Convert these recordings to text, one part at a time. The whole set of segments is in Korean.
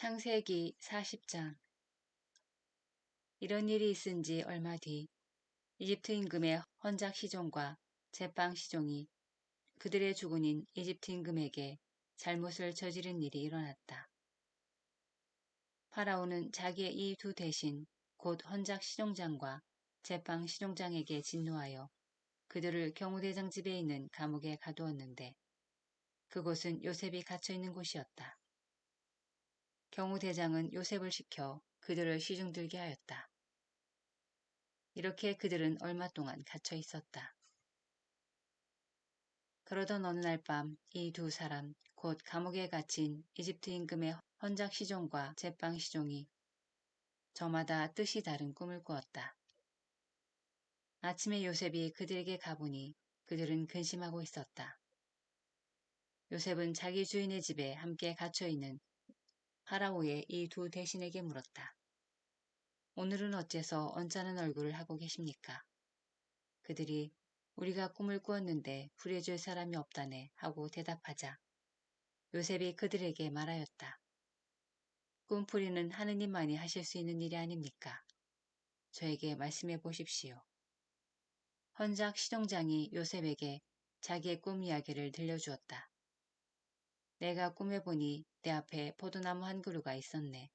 창세기 40장 이런 일이 있은 지 얼마 뒤 이집트 임금의 헌작 시종과 제빵 시종이 그들의 주군인 이집트 임금에게 잘못을 저지른 일이 일어났다. 파라오는 자기의 이 두 대신 곧 헌작 시종장과 제빵 시종장에게 진노하여 그들을 경호대장 집에 있는 감옥에 가두었는데 그곳은 요셉이 갇혀 있는 곳이었다. 경호대장은 요셉을 시켜 그들을 시중들게 하였다. 이렇게 그들은 얼마 동안 갇혀 있었다. 그러던 어느 날 밤 이 두 사람 곧 감옥에 갇힌 이집트 임금의 헌작 시종과 제빵 시종이 저마다 뜻이 다른 꿈을 꾸었다. 아침에 요셉이 그들에게 가보니 그들은 근심하고 있었다. 요셉은 자기 주인의 집에 함께 갇혀 있는 파라오의 이 두 대신에게 물었다. 오늘은 어째서 언짢은 얼굴을 하고 계십니까? 그들이 우리가 꿈을 꾸었는데 부려줄 사람이 없다네 하고 대답하자 요셉이 그들에게 말하였다. 꿈풀이는 하느님만이 하실 수 있는 일이 아닙니까? 저에게 말씀해 보십시오. 헌작 시종장이 요셉에게 자기의 꿈 이야기를 들려주었다. 내가 꿈에 보니 내 앞에 포도나무 한 그루가 있었네.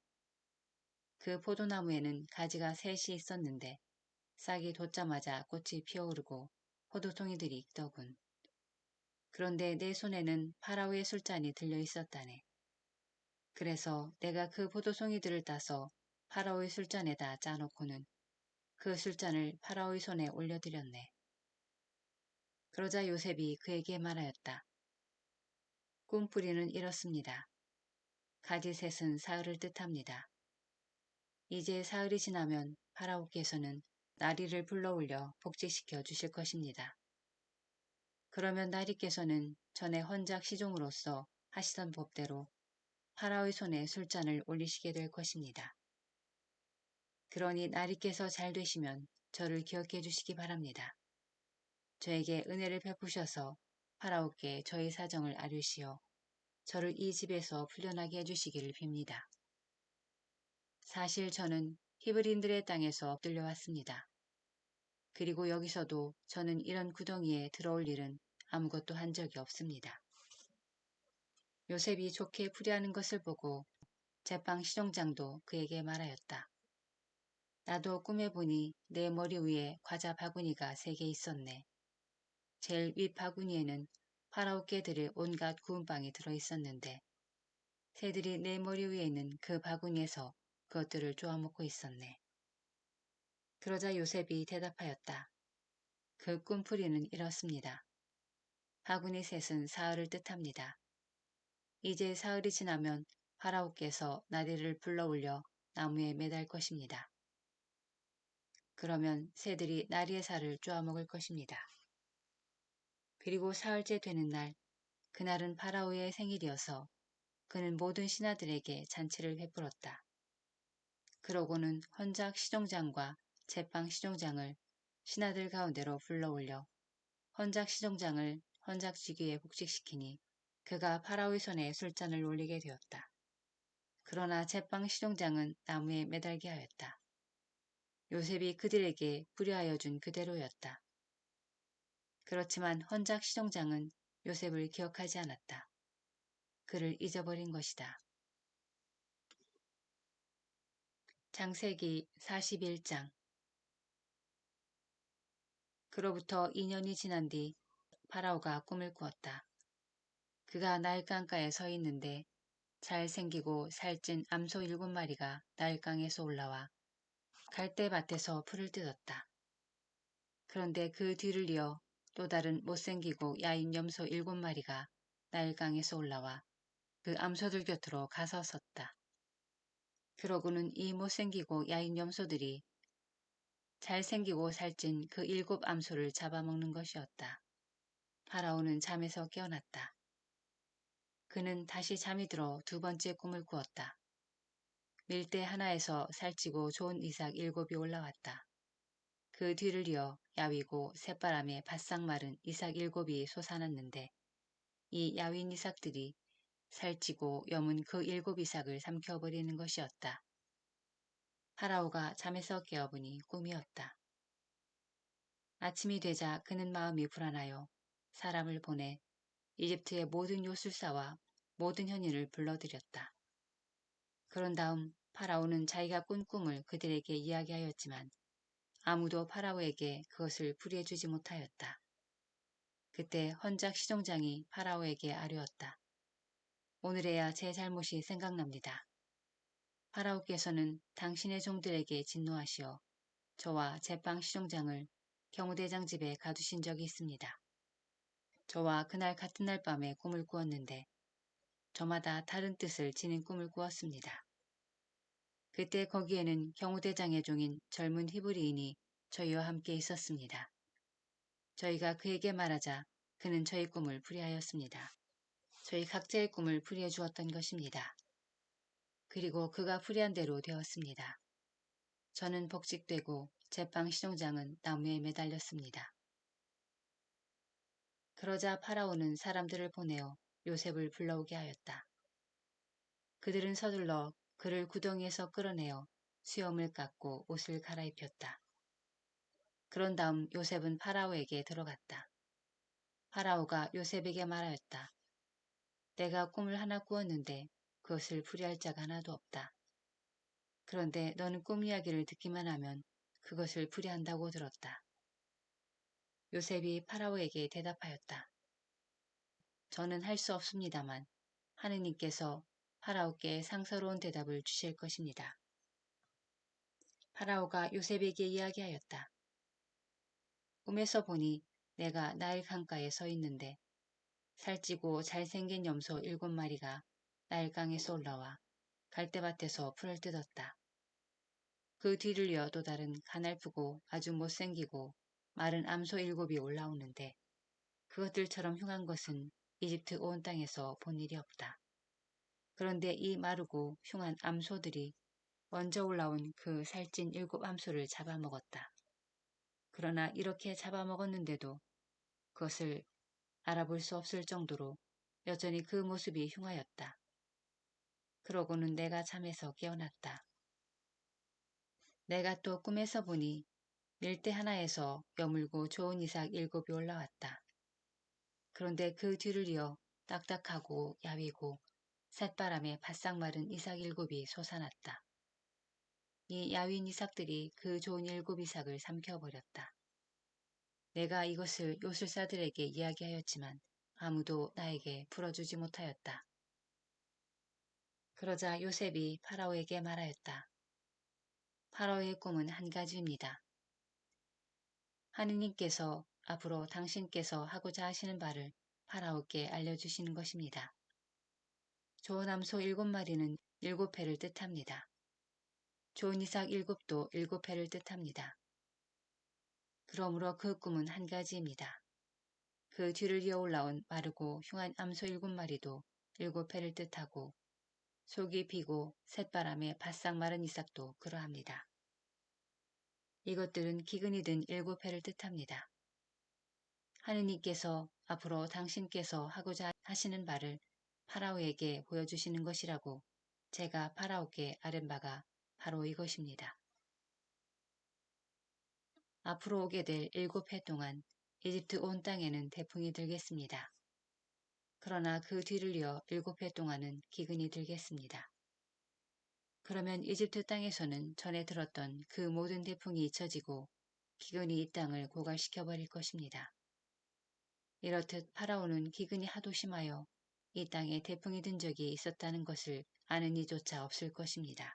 그 포도나무에는 가지가 셋이 있었는데 싹이 돋자마자 꽃이 피어오르고 포도송이들이 익더군. 그런데 내 손에는 파라오의 술잔이 들려 있었다네. 그래서 내가 그 포도송이들을 따서 파라오의 술잔에다 짜놓고는 그 술잔을 파라오의 손에 올려드렸네. 그러자 요셉이 그에게 말하였다. 꿈풀이는 이렇습니다. 가지셋은 사흘을 뜻합니다. 이제 사흘이 지나면 파라오께서는 나리를 불러올려 복직시켜 주실 것입니다. 그러면 나리께서는 전에 헌작 시종으로서 하시던 법대로 파라오의 손에 술잔을 올리시게 될 것입니다. 그러니 나리께서 잘 되시면 저를 기억해 주시기 바랍니다. 저에게 은혜를 베푸셔서 파라오께 저희 사정을 아뢰시어 저를 이 집에서 풀려나게 해주시기를 빕니다. 사실 저는 히브리인들의 땅에서 엎들려 왔습니다. 그리고 여기서도 저는 이런 구덩이에 들어올 일은 아무것도 한 적이 없습니다. 요셉이 좋게 풀이하는 것을 보고 제빵 시종장도 그에게 말하였다. 나도 꿈에 보니 내 머리 위에 과자 바구니가 세 개 있었네. 제일 윗 바구니에는 파라오께들의 온갖 구운 빵이 들어있었는데 새들이 내 머리 위에 있는 그 바구니에서 그것들을 쪼아먹고 있었네. 그러자 요셉이 대답하였다. 그 꿈풀이는 이렇습니다. 바구니 셋은 사흘을 뜻합니다. 이제 사흘이 지나면 파라오께서 나리를 불러올려 나무에 매달 것입니다. 그러면 새들이 나리의 살을 쪼아먹을 것입니다. 그리고 사흘째 되는 날, 그날은 파라오의 생일이어서 그는 모든 신하들에게 잔치를 베풀었다. 그러고는 헌작 시종장과 제빵 시종장을 신하들 가운데로 불러올려 헌작 시종장을 헌작 지기에 복직시키니 그가 파라오의 손에 술잔을 올리게 되었다. 그러나 제빵 시종장은 나무에 매달게 하였다. 요셉이 그들에게 불여하여 준 그대로였다. 그렇지만 헌작 시종장은 요셉을 기억하지 않았다. 그를 잊어버린 것이다. 장세기 41장 그로부터 2년이 지난 뒤 파라오가 꿈을 꾸었다. 그가 나일강가에 서 있는데 잘생기고 살찐 암소 일곱 마리가 나일강에서 올라와 갈대밭에서 풀을 뜯었다. 그런데 그 뒤를 이어 또 다른 못생기고 야인 염소 일곱 마리가 나일강에서 올라와 그 암소들 곁으로 가서 섰다. 그러고는 이 못생기고 야인 염소들이 잘생기고 살찐 그 일곱 암소를 잡아먹는 것이었다. 파라오는 잠에서 깨어났다. 그는 다시 잠이 들어 두 번째 꿈을 꾸었다. 밀대 하나에서 살찌고 좋은 이삭 일곱이 올라왔다. 그 뒤를 이어 야위고 새바람에 바싹 마른 이삭 일곱이 솟아났는데 이 야윈 이삭들이 살찌고 염은 그 일곱 이삭을 삼켜버리는 것이었다. 파라오가 잠에서 깨어보니 꿈이었다. 아침이 되자 그는 마음이 불안하여 사람을 보내 이집트의 모든 요술사와 모든 현인을 불러들였다. 그런 다음 파라오는 자기가 꾼 꿈을 그들에게 이야기하였지만 아무도 파라오에게 그것을 풀이해주지 못하였다. 그때 헌작 시종장이 파라오에게 아뢰었다. 오늘에야 제 잘못이 생각납니다. 파라오께서는 당신의 종들에게 진노하시어 저와 제빵 시종장을 경호대장 집에 가두신 적이 있습니다. 저와 그날 같은 날 밤에 꿈을 꾸었는데 저마다 다른 뜻을 지닌 꿈을 꾸었습니다. 그때 거기에는 경호대장의 종인 젊은 히브리인이 저희와 함께 있었습니다. 저희가 그에게 말하자 그는 저희 꿈을 풀이하였습니다. 저희 각자의 꿈을 풀이해 주었던 것입니다. 그리고 그가 풀이한 대로 되었습니다. 저는 복직되고 제빵 시종장은 나무에 매달렸습니다. 그러자 파라오는 사람들을 보내어 요셉을 불러오게 하였다. 그들은 서둘러 그를 구덩이에서 끌어내어 수염을 깎고 옷을 갈아입혔다. 그런 다음 요셉은 파라오에게 들어갔다. 파라오가 요셉에게 말하였다. 내가 꿈을 하나 꾸었는데 그것을 풀이할 자가 하나도 없다. 그런데 너는 꿈 이야기를 듣기만 하면 그것을 풀이한다고 들었다. 요셉이 파라오에게 대답하였다. 저는 할 수 없습니다만 하느님께서 파라오께 상서로운 대답을 주실 것입니다. 파라오가 요셉에게 이야기하였다. 꿈에서 보니 내가 나일 강가에 서 있는데 살찌고 잘생긴 염소 일곱 마리가 나일강에서 올라와 갈대밭에서 풀을 뜯었다. 그 뒤를 이어 또 다른 가날프고 아주 못생기고 마른 암소 일곱이 올라오는데 그것들처럼 흉한 것은 이집트 온 땅에서 본 일이 없다. 그런데 이 마르고 흉한 암소들이 먼저 올라온 그 살찐 일곱 암소를 잡아먹었다. 그러나 이렇게 잡아먹었는데도 그것을 알아볼 수 없을 정도로 여전히 그 모습이 흉하였다. 그러고는 내가 잠에서 깨어났다. 내가 또 꿈에서 보니 밀대 하나에서 여물고 좋은 이삭 일곱이 올라왔다. 그런데 그 뒤를 이어 딱딱하고 야위고 쇳바람에 바싹 마른 이삭 일곱이 솟아났다. 이 야윈 이삭들이 그 좋은 일곱 이삭을 삼켜버렸다. 내가 이것을 요술사들에게 이야기하였지만 아무도 나에게 풀어주지 못하였다. 그러자 요셉이 파라오에게 말하였다. 파라오의 꿈은 한 가지입니다. 하느님께서 앞으로 당신께서 하고자 하시는 바를 파라오께 알려주시는 것입니다. 좋은 암소 일곱 마리는 일곱 해를 뜻합니다. 좋은 이삭 일곱도 일곱 해를 뜻합니다. 그러므로 그 꿈은 한 가지입니다. 그 뒤를 이어 올라온 마르고 흉한 암소 일곱 마리도 일곱 해를 뜻하고 속이 비고 쇳바람에 바싹 마른 이삭도 그러합니다. 이것들은 기근이 든 일곱 해를 뜻합니다. 하느님께서 앞으로 당신께서 하고자 하시는 바를 파라오에게 보여주시는 것이라고 제가 파라오께 아른 바가 바로 이것입니다. 앞으로 오게 될 일곱 해 동안 이집트 온 땅에는 태풍이 들겠습니다. 그러나 그 뒤를 이어 일곱 해 동안은 기근이 들겠습니다. 그러면 이집트 땅에서는 전에 들었던 그 모든 태풍이 잊혀지고 기근이 이 땅을 고갈시켜 버릴 것입니다. 이렇듯 파라오는 기근이 하도 심하여 이 땅에 태풍이 든 적이 있었다는 것을 아는 이조차 없을 것입니다.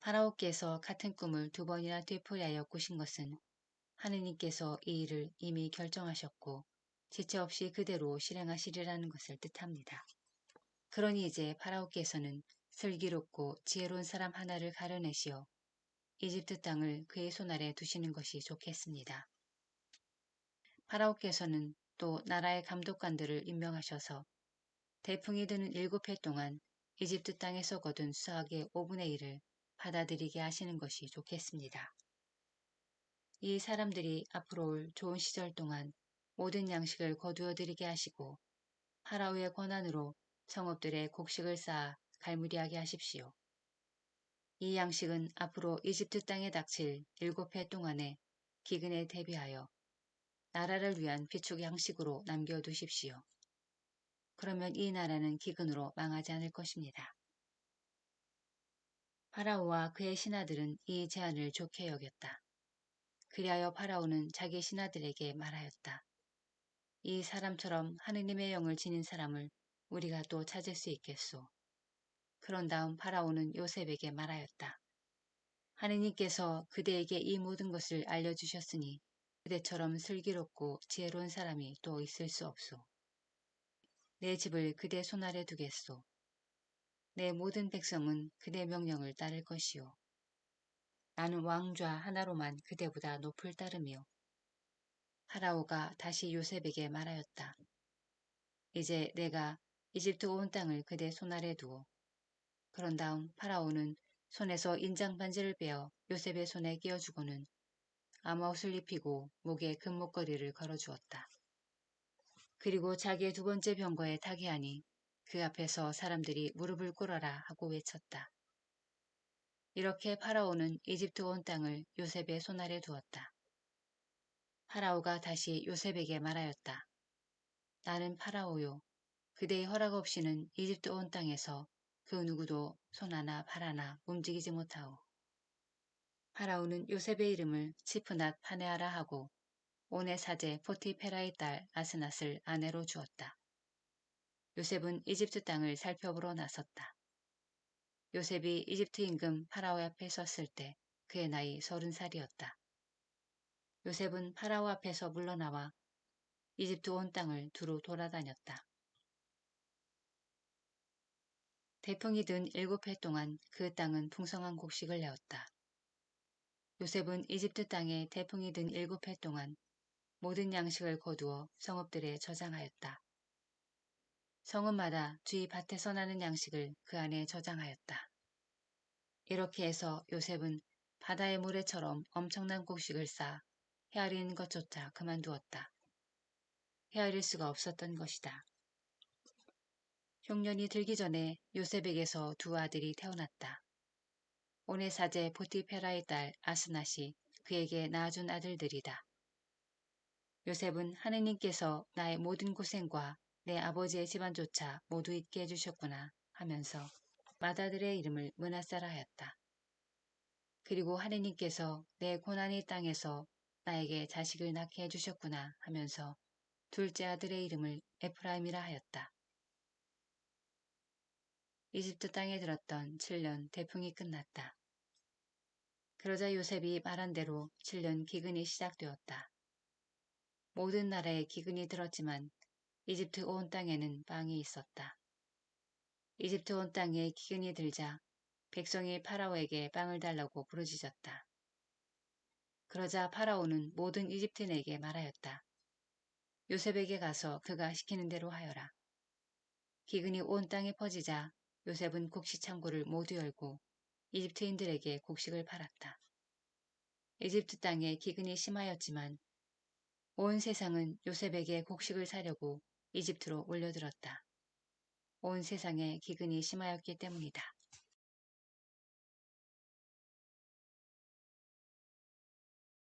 파라오께서 같은 꿈을 두 번이나 되풀이하여 꾸신 것은 하느님께서 이 일을 이미 결정하셨고 지체 없이 그대로 실행하시리라는 것을 뜻합니다. 그러니 이제 파라오께서는 슬기롭고 지혜로운 사람 하나를 가려내시어 이집트 땅을 그의 손 아래 두시는 것이 좋겠습니다. 파라오께서는 또 나라의 감독관들을 임명하셔서 태풍이 드는 일곱 해 동안 이집트 땅에서 거둔 수학의 5분의 1을 받아들이게 하시는 것이 좋겠습니다. 이 사람들이 앞으로 올 좋은 시절 동안 모든 양식을 거두어 드리게 하시고 파라오의 권한으로 성읍들의 곡식을 쌓아 갈무리하게 하십시오. 이 양식은 앞으로 이집트 땅에 닥칠 일곱 해 동안에 기근에 대비하여 나라를 위한 비축 양식으로 남겨두십시오. 그러면 이 나라는 기근으로 망하지 않을 것입니다. 파라오와 그의 신하들은 이 제안을 좋게 여겼다. 그리하여 파라오는 자기 신하들에게 말하였다. 이 사람처럼 하느님의 영을 지닌 사람을 우리가 또 찾을 수 있겠소. 그런 다음 파라오는 요셉에게 말하였다. 하느님께서 그대에게 이 모든 것을 알려주셨으니 그대처럼 슬기롭고 지혜로운 사람이 또 있을 수 없소. 내 집을 그대 손 아래 두겠소. 내 모든 백성은 그대 명령을 따를 것이요. 나는 왕좌 하나로만 그대보다 높을 따름이요. 파라오가 다시 요셉에게 말하였다. 이제 내가 이집트 온 땅을 그대 손 아래 두어. 그런 다음 파라오는 손에서 인장 반지를 빼어 요셉의 손에 끼워주고는 암화옷을 입히고 목에 금목걸이를 걸어주었다. 그리고 자기의 두 번째 병거에 타게 하니 그 앞에서 사람들이 무릎을 꿇어라 하고 외쳤다. 이렇게 파라오는 이집트 온 땅을 요셉의 손 아래 두었다. 파라오가 다시 요셉에게 말하였다. 나는 파라오요. 그대의 허락 없이는 이집트 온 땅에서 그 누구도 손 하나 발 하나 움직이지 못하오. 파라오는 요셉의 이름을 치프낫 파네아라 하고 온의 사제 포티페라의 딸 아스낫을 아내로 주었다. 요셉은 이집트 땅을 살펴보러 나섰다. 요셉이 이집트 임금 파라오 앞에 섰을 때 그의 나이 서른 살이었다. 요셉은 파라오 앞에서 물러나와 이집트 온 땅을 두루 돌아다녔다. 태풍이 든 일곱 해 동안 그 땅은 풍성한 곡식을 내었다. 요셉은 이집트 땅에 태풍이 든 일곱 해 동안 모든 양식을 거두어 성읍들에 저장하였다. 성읍마다 주위 밭에서 나는 양식을 그 안에 저장하였다. 이렇게 해서 요셉은 바다의 모래처럼 엄청난 곡식을 쌓아 헤아리는 것조차 그만두었다. 헤아릴 수가 없었던 것이다. 흉년이 들기 전에 요셉에게서 두 아들이 태어났다. 오네 사제 보티페라의 딸 아스낫이 그에게 낳아준 아들들이다. 요셉은 하느님께서 나의 모든 고생과 내 아버지의 집안조차 모두 잊게 해주셨구나 하면서 맏아들의 이름을 문하사라 하였다. 그리고 하느님께서 내 고난의 땅에서 나에게 자식을 낳게 해주셨구나 하면서 둘째 아들의 이름을 에프라임이라 하였다. 이집트 땅에 들었던 7년 태풍이 끝났다. 그러자 요셉이 말한 대로 7년 기근이 시작되었다. 모든 나라에 기근이 들었지만 이집트 온 땅에는 빵이 있었다. 이집트 온 땅에 기근이 들자 백성이 파라오에게 빵을 달라고 부르짖었다. 그러자 파라오는 모든 이집트인에게 말하였다. 요셉에게 가서 그가 시키는 대로 하여라. 기근이 온 땅에 퍼지자 요셉은 곡식 창고를 모두 열고 이집트인들에게 곡식을 팔았다. 이집트 땅에 기근이 심하였지만 온 세상은 요셉에게 곡식을 사려고 이집트로 올려들었다. 온 세상에 기근이 심하였기 때문이다.